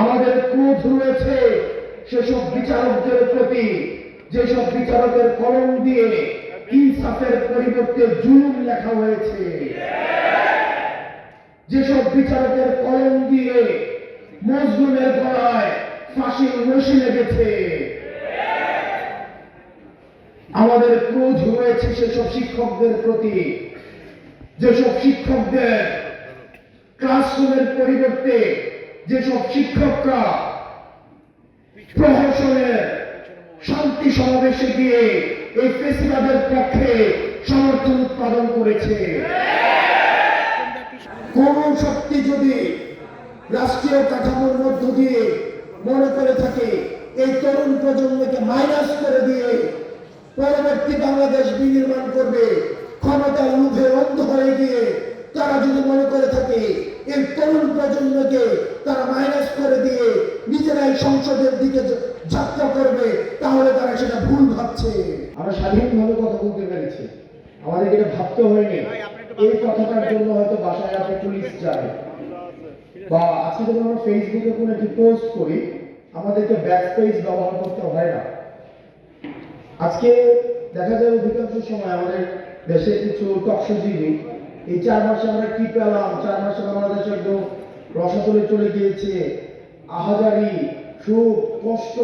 আমাদের ক্রোধ রয়েছে সেসব বিচারকদের প্রতি। যেসব বিচারকের কলম দিয়ে ইনসাফের পরিবর্তে জুলুম লেখা হয়েছে। যেসব বিচারকের কলম দিয়ে মজলুমের গলায় ফাঁসির রশি লেগেছে। আমাদের ক্রোধ রয়েছে সেসব শিক্ষকদের প্রতি। যেসব শিক্ষকদের ক্লাসরুমের পরিবর্তে যেসব শিক্ষকরা প্রহসনের শান্তি সমাবেশে গিয়ে এই ফেসিবাদের পক্ষে সমর্থন উৎপাদন করেছে। কোন শক্তি যদি রাষ্ট্রীয় কাঠামোর মধ্য দিয়ে মনে করে থাকে, এই তরুণ প্রজন্মকে মাইনাস করে দিয়ে পরবর্তী বাংলাদেশ বিনির্মাণ করবে ক্ষমতা লোভে অন্ধ হয়ে গিয়ে তারা যদি মনে করে থাকে এই তরুণ প্রজন্মকে তারা মাইনাস করে দিয়ে নিজেরাই সংসদের দিকে যাত্রা করবে, তাহলে তারা সেটা ভুল ভাবছে। আমরা স্বাধীনভাবে কথা বলতে পেরেছি। আমাদের এটা ভাবতে হয়নি। এই কথাটার জন্য হয়তো বাসায় আপনি পুলিশ যায়। বা আজকে যখন আমরা ফেসবুকে কোনো একটি পোস্ট করি, আমাদেরকে ব্যাক পেজ ব্যবহার করতে হয় না। আজকে দেখা যায় অধিকাংশ সময় আমাদের দেশে কিছু টকসজীবী এই চার মাসে আমরা কি পেলাম? চার মাসে বাংলাদেশ একদম রসাতলে চলে গিয়েছে। আহাজারি, সুখ, কষ্ট,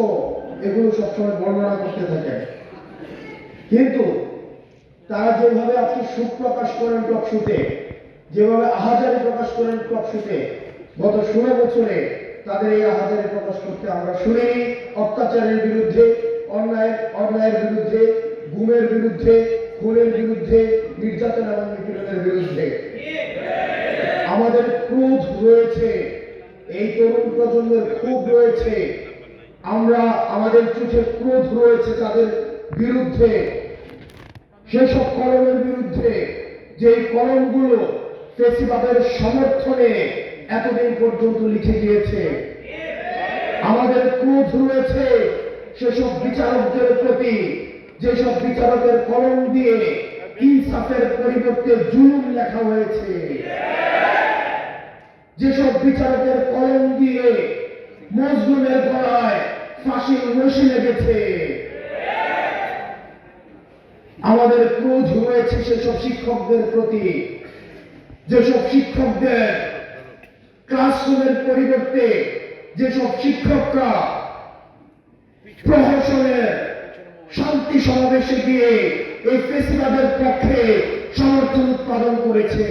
এগুলো সবসময় বর্ণনা করতে থাকে। কিন্তু তারা যেভাবে আজকে সুখ প্রকাশ করেন টকশুতে, যেভাবে আহাজারি প্রকাশ করেন টকশুতে, গত ষোলো বছরে তাদের এই আহাজারি প্রকাশ করতে আমরা শুনিনি। অত্যাচারের বিরুদ্ধে অন্যায় অন্যায়ের বিরুদ্ধে, গুমের বিরুদ্ধে খুনের বিরুদ্ধে নির্যাতন এবং নিপীড়নের বিরুদ্ধে। আমাদের ক্রোধ রয়েছে, এই তরুণ প্রজন্মের ক্ষোভ রয়েছে। আমরা আমাদের চোখে ক্রোধ রয়েছে তাদের বিরুদ্ধে। সেসব কলমের বিরুদ্ধে যে কলমগুলো ফেসিবাদের সমর্থনে এতদিন পর্যন্ত লিখে গিয়েছে, আমাদের ক্রোধ রয়েছে সেসব বিচারকদের প্রতি। যেসব বিচারকের কলম দিয়ে ইনসাফের পরিবর্তে জুলুম লেখা হয়েছে। যেসব বিচারকের কলম দিয়ে মজলুমের গলায় ফাঁসির রশি লেগেছে। আমাদের ক্রোধ রয়েছে সেসব শিক্ষকদের প্রতি। যেসব শিক্ষকদের ক্লাসরুমের পরিবর্তে যেসব শিক্ষকরা প্রহসনের সমাবেশে গিয়ে এই ফেসিবাদের পক্ষে সমর্থন উৎপাদন করেছে।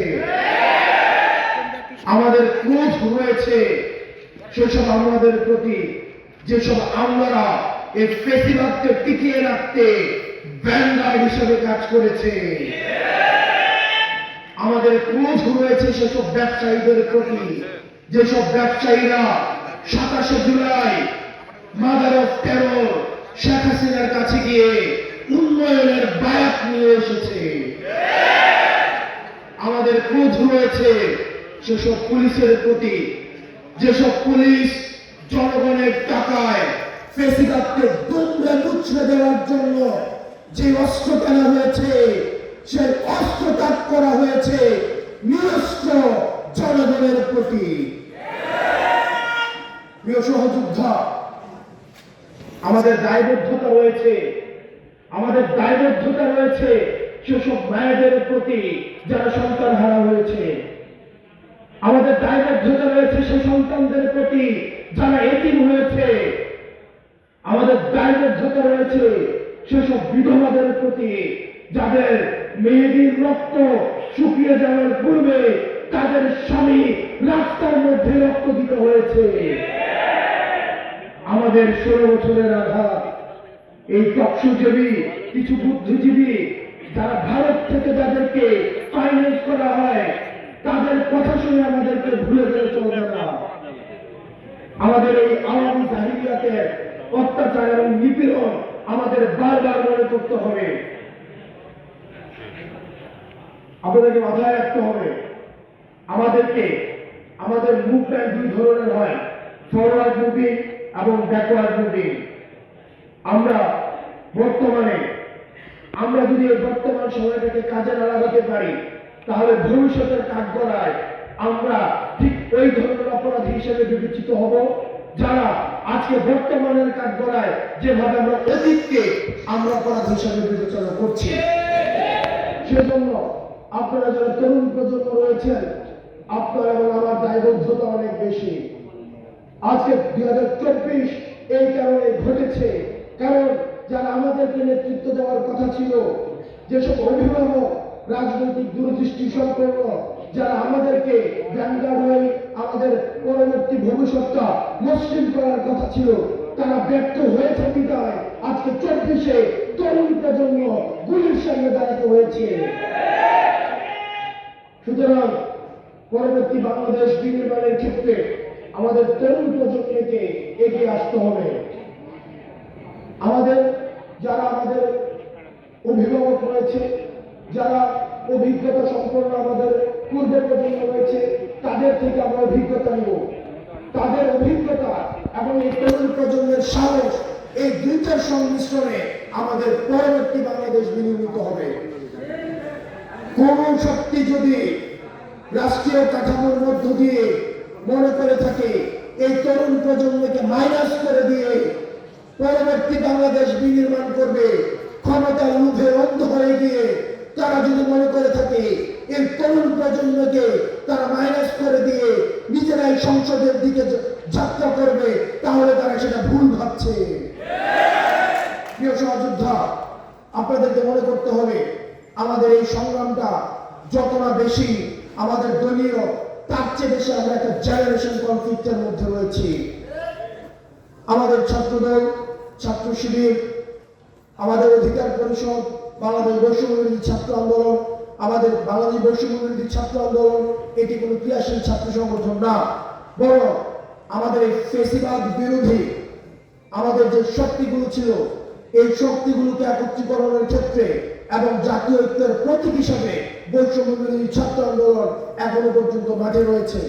আমাদের ক্রোধ রয়েছে সেসব আমাদের প্রতি, যেসব আমলারা এই ফেসিবাদকে টিকিয়ে রাখতে ব্যান্ডার হিসেবে কাজ করেছে। আমাদের ক্রোধ রয়েছে সেসব ব্যবসায়ীদের প্রতি, যেসব ব্যবসায়ীরা সাতাশে July mother of terror Sheikh হাসিনার কাছে গিয়ে উন্নয়নের বায়াত নিয়ে এসেছে। আমাদের ক্রোধ রয়েছে সেসব পুলিশের প্রতি, যেসব পুলিশ জনগণের টাকায় দুমড়ে মুচড়ে দেওয়ার জন্য যে অস্ত্র কেনা হয়েছে, সেই অস্ত্র ত্যাগ করা হয়েছে নিরস্ত্র জনগণের প্রতি। প্রিয় সহযোদ্ধা আমাদের দায়বদ্ধতা রয়েছে। আমাদের দায়বদ্ধতা রয়েছে সেসব মায়েদের প্রতি যারা সন্তান হারা হয়েছে। আমাদের দায়বদ্ধতা রয়েছে সে সন্তানদের প্রতি যারা এতিম হয়েছে। আমাদের দায়বদ্ধতা রয়েছে সেসব বিধবাদের প্রতি যাদের মেয়েদের রক্ত শুকিয়ে যাওয়ার পূর্বে তাদের স্বামী রাস্তার মধ্যে রক্ত দিতে হয়েছে। আমাদের ষোলো বছরের আঘাত। এই টকসুজীবী কিছু বুদ্ধিজীবী যারা ভারত থেকে যাদেরকে ফাইন্যান্স করা হয়, তাদের কথা শুনে আমাদেরকে ভুলে গেলে চলবে না। আমাদের এই আওয়ামী জাহিলিয়াতের অত্যাচার এবং নিপীড়ন আমাদের বারবার মনে করতে হবে। আপনাদেরকে মাথায় রাখতে হবে, আমাদেরকে, আমাদের মুভমেন্ট দুই ধরনের হয়। ফরওয়ার্ড মুভিং এবং ব্যাকওয়ার্ড মুভিং আমরা বর্তমানে, আমরা যদি এই বর্তমান সময়টাকে কাজে না লাগাতে পারি, তাহলে ভবিষ্যতের কাঠগড়ায় আমরা ঠিক ওই ধরনের অপরাধী হিসেবে বিবেচিত হব, যারা আজকে বর্তমানের কাঠগড়ায় যেভাবে আমরা অতীতকে আমরা অপরাধ হিসাবে বিবেচনা করছি। সেজন্য আপনারা যারা তরুণ প্রজন্ম রয়েছেন, আপনার এবং আমার বেশি আজকে দুই হাজার চব্বিশ এই কারণে ঘটেছে। কারণ যারা আমাদেরকে নেতৃত্ব দেওয়ার কথা ছিল, যেসব অভিভাবক রাজনৈতিক দূরদৃষ্টি সম্পন্ন, যারা আমাদেরকে ভ্যানগার্ড হয়ে আমাদের পরবর্তী ভবিষ্যৎটা মসৃণ করার কথা ছিল, তারা ব্যর্থ হয়েছে বিদায়। আজকে চব্বিশে তরুণ প্রজন্ম গুলির সামনে দাঁড়াতে হয়েছে। সুতরাং পরবর্তী বাংলাদেশ বিনির্মাণের ক্ষেত্রে আমাদের তরুণ প্রজন্মকে এগিয়ে আসতে হবে। আমাদের যারা আমাদের অভিভাবক রয়েছে, যারা অভিজ্ঞতা সম্পন্ন আমাদের পূর্ব প্রজন্ম রয়েছে, তাদের থেকে আমরা অভিজ্ঞতা নিব। তাদের অভিজ্ঞতা এবং এই তরুণ প্রজন্মের সাহস, এই দুইটার সংমিশ্রণে আমাদের পরবর্তী বাংলাদেশ বিনির্মিত হবে। কোন শক্তি যদি রাষ্ট্রীয় কাঠামোর মধ্য দিয়ে মনে করে থাকে, এই তরুণ প্রজন্মকে মাইনাস করে দিয়ে পরবর্তী বাংলাদেশ বিনির্মাণ করবে। ক্ষমতার লোভে অন্ধ হয়ে গিয়ে তারা যদি মনে করে থাকে, এই তরুণ প্রজন্মকে তারা মাইনাস করে দিয়ে নিজেরাই সংসদের দিকে যাত্রা করবে, তাহলে তারা সেটা ভুল ভাবছে। প্রিয় সহযোদ্ধা, আপনাদেরকে মনে করতে হবে, আমাদের এই সংগ্রামটা যত না বেশি আমাদের দলীয় তার চেয়ে বেশি আমরা একটা জেনারেশন কনফ্লিক্টের মধ্যে রয়েছি। আমাদের ছাত্রদল, ছাত্র শিবির, আমাদের অধিকার পরিষদ, বাংলাদেশ বৈষম্যবিরোধী ছাত্র আন্দোলন, আমাদের বাংলাদেশ বৈষম্যবিরোধী ছাত্র আন্দোলন, এটি কোনো ক্রিয়াশীল ছাত্র সংগঠন না। বরং আমাদের ফেসিবাদ বিরোধী, আমাদের যে শক্তিগুলো ছিল, এই শক্তিগুলোকে একত্রীকরণের ক্ষেত্রে এবং জাতীয় ঐক্যের প্রতীক হিসাবে বৈষম্য বিরোধী ছাত্র আন্দোলন এখনও পর্যন্ত মাঠে রয়েছে।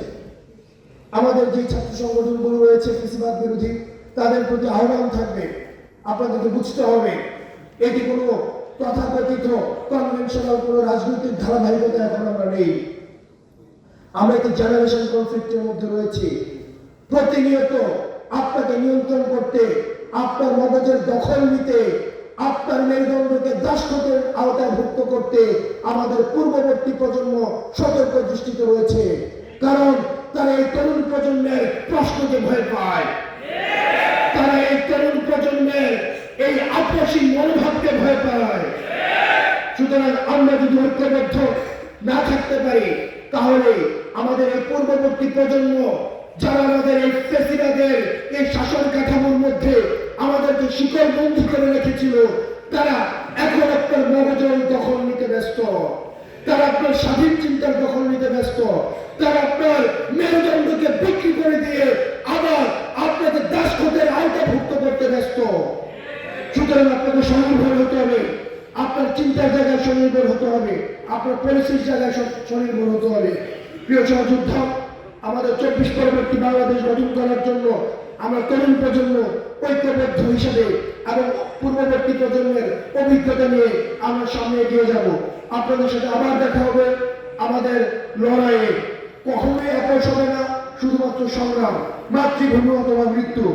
আমাদের যে ছাত্র সংগঠনগুলো রয়েছে কৃষিবাদ বিরোধী, তাদের প্রতি আহ্বান থাকবে। আপনাদেরকে বুঝতে হবে, এটি কোনো তথাকথিত কনভেনশনাল কোনো রাজনৈতিক ধারাবাহিকতা এখন আমরা নেই। আমরা একটি জেনারেশন কনফ্লিক্টের মধ্যে রয়েছি। প্রতিনিয়ত আপনাকে নিয়ন্ত্রণ করতে, আপনার মগজের দখল নিতে আপনার মেরুদণ্ডকে দাসত্বের আওতায় ভুক্ত করতে আমাদের পূর্ববর্তী প্রজন্ম সতর্ক দৃষ্টিতে রয়েছে। কারণ তারা এই তরুণ প্রজন্মের প্রশ্নকে ভয় পায়। তারা এই তরুণ প্রজন্মের এই আপসী মনোভাবকে ভয় পায়। সুতরাং আমরা যদি ঐক্যবদ্ধ না থাকতে পারি, তাহলে আমাদের এই পূর্ববর্তী প্রজন্ম, যারা আমাদের এই ফেসিবাদের এই শাসন কাঠামোর মধ্যে আমাদেরকে শিকড় বন্ধু করে রেখেছিল। তারা এখন আপনার মগজের দখল নিতে ব্যস্ত। তারা আপনার স্বাধীন চিন্তার দখল নিতে ব্যস্ত। তারা আপনার মেরুদণ্ডকে বিক্রি করে দিয়ে আবার আপনাকে দাসখতের আওতাভুক্ত করতে ব্যস্ত। সুতরাং আপনাকে স্বনির্ভর হতে হবে। আপনার চিন্তার জায়গায় স্বনির্ভর হতে হবে। আপনার পরিস্থিতির জায়গায় স্ব- স্বনির্ভর হতে হবে। প্রিয় সহযোদ্ধা, আমাদের চব্বিশ পরবর্তী বাংলাদেশ গঠন করার জন্য, আমরা তরুণ প্রজন্ম ঐক্যবদ্ধ হিসেবে এবং পূর্ববর্তী প্রজন্মের অভিজ্ঞতা নিয়ে আমরা সামনে এগিয়ে যাব। আপনাদের সাথে আবার দেখা হবে আমাদের লড়াইয়ে। কখনোই আপোষ হবে না, শুধুমাত্র সংগ্রাম, মাতৃভূমি অথবা মৃত্যু।